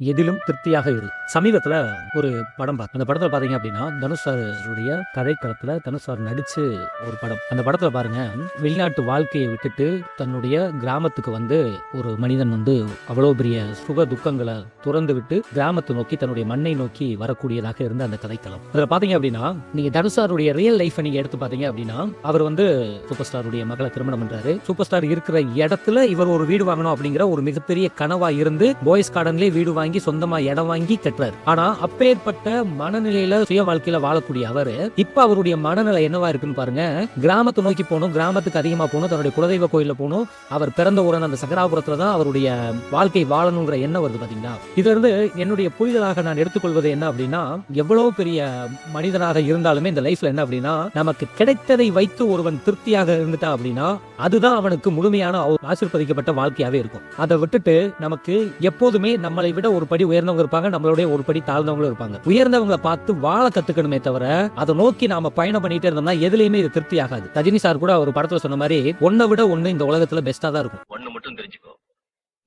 எதிலும் திருப்தியாக இரு. சமீபத்தில் ஒரு படம் பார்த்தேன் அந்த படத்தில் பார்த்தீங்க அப்படின்னா தனுஷ் சாருடைய கதைக்களத்தில் தனுஷ் சார் நடிச்சு ஒரு படம். அந்த படத்தில் பாருங்க வெளிநாட்டு வாழ்க்கையை விட்டுட்டு தன்னுடைய கிராமத்துக்கு வந்து ஒரு மனிதன் வந்து அவ்வளோ பெரிய சுக துக்கங்களை துறந்து விட்டு கிராமத்தை நோக்கி தன்னுடைய மண்ணை நோக்கி வரக்கூடியதாக இருந்த அந்த கதைக்களம். அதில் பார்த்தீங்க அப்படின்னா நீங்க தனுஷ் சாருடைய ரியல் லைஃப்பை நீங்க எடுத்து பார்த்தீங்க அப்படின்னா அவர் வந்து சூப்பர் ஸ்டாருடைய மகளை திருமணம் பண்றாரு. சூப்பர் ஸ்டார் இருக்கிற இடத்துல இவர் ஒரு வீடு வாங்கணும் அப்படிங்கிற ஒரு மிகப்பெரிய கனவா இருந்து பாய்ஸ் கார்டன்லேயே வீடு வாங்கி சொந்தமா இடம் வாங்கி கட்டுறாரு. ஆனா அப்பேற்பட்ட மனநிலையில சுய வாழ்க்கையில வாழக்கூடிய அவரு இப்ப அவருடைய மனநிலை என்னவா இருக்குன்னு பாருங்க. கிராமத்தை நோக்கி போகணும் கிராமத்துக்கு அதிகமா போகணும் தன்னுடைய குலதெய்வ கோயில போகணும். அவர் பிறந்த ஊரான அந்த சகராபுரத்துல தான் அவருடைய வாழ்க்கை வாழணுங்கிற எண்ணம் வருது பாத்தீங்கன்னா இதுல இருந்து என்னுடைய புரிதலாக நான் எடுத்துக்கொள்வது என்ன அப்படின்னா எவ்வளவு பெரிய மனிதனாக இருந்தாலுமே இந்த லைஃப்ல என்ன அப்படின்னா நமக்கு கிடைத்ததை வைத்து ஒருவன் திருப்தியாக இருந்துட்டா அப்படின்னா அதுதான் அவனுக்கு முழுமையான ஒரு ஆசிர்வதிக்கப்பட்ட வாழ்க்கையாவே இருக்கும். அதை விட்டுட்டு நமக்கு எப்போதுமே நம்மளை விட ஒரு படி உயர்ந்தவங்க இருப்பாங்க நம்மளுடைய ஒரு படி தாழ்ந்தவங்களும் இருப்பாங்க. உயர்ந்தவங்களை பார்த்து வாழ கத்துக்கணுமே தவிர அதை நோக்கி நாம பயணம் பண்ணிட்டே இருந்தோம்னா எதுலையுமே இது திருப்தி ஆகாது. ரஜினி சார் கூட ஒரு படத்துல சொன்ன மாதிரி ஒன்னை விட ஒண்ணு இந்த உலகத்துல பெஸ்டா தான் இருக்கும். ஒண்ணு மட்டும் தெரிஞ்சுக்கோ.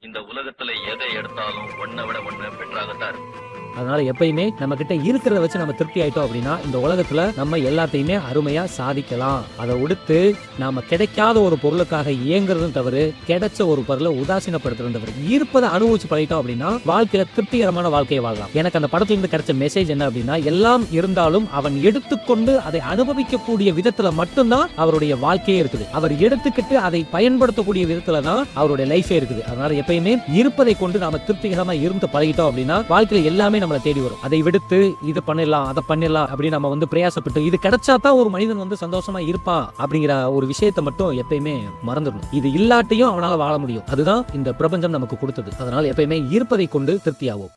இந்த உலகத்துல எதை எடுத்தாலும் ஒன்னை விட ஒண்ணு பெட்டராகத்தான் இருக்கும். அதனால எப்பயுமே நம்ம கிட்ட இருக்கிறத வச்சு நம்ம திருப்தி ஆயிட்டோம் அப்படின்னா இந்த உலகத்துல நம்ம எல்லாத்தையுமே அருமையா சாதிக்கலாம். அதை விடுத்து நாம கிடைக்காத ஒரு பொருளுக்காக இயங்குறதும் தவறு கிடைச்ச ஒரு பொருளை உதாசீனப்படுத்துறது தவறு. இருப்பதை அனுபவிச்சு பழகிட்டோம் அப்படின்னா வாழ்க்கையில திருப்திகரமான வாழ்க்கையை வாழலாம் எனக்கு அந்த படத்துல இருந்து கிடைச்ச மெசேஜ் என்ன அப்படின்னா எல்லாம் இருந்தாலும் அவன் எடுத்துக்கொண்டு அதை அனுபவிக்கக்கூடிய விதத்துல மட்டும்தான் அவருடைய வாழ்க்கையே இருக்குது. அவர் எடுத்துக்கிட்டு அதை பயன்படுத்தக்கூடிய விதத்துல தான் அவருடைய லைஃபே இருக்குது. அதனால எப்பயுமே இருப்பதை கொண்டு நாம திருப்திகரமா இருந்து பழகிட்டோம் அப்படின்னா வாழ்க்கையில எல்லாமே நம்ம நம்மளை தேடி வரும். அதை விடுத்து இது பண்ணிடலாம் அதை பண்ணிடலாம் அப்படின்னு நம்ம வந்து பிரயாசப்பட்டு இது கிடைச்சா தான் ஒரு மனிதன் வந்து சந்தோஷமா இருப்பான் அப்படிங்கிற ஒரு விஷயத்தை மட்டும் எப்பயுமே மறந்துடணும். இது இல்லாட்டையும் அவனால வாழ முடியும். அதுதான் இந்த பிரபஞ்சம் நமக்கு கொடுத்தது. அதனால எப்பயுமே இருப்பதை கொண்டு திருப்தியாகும்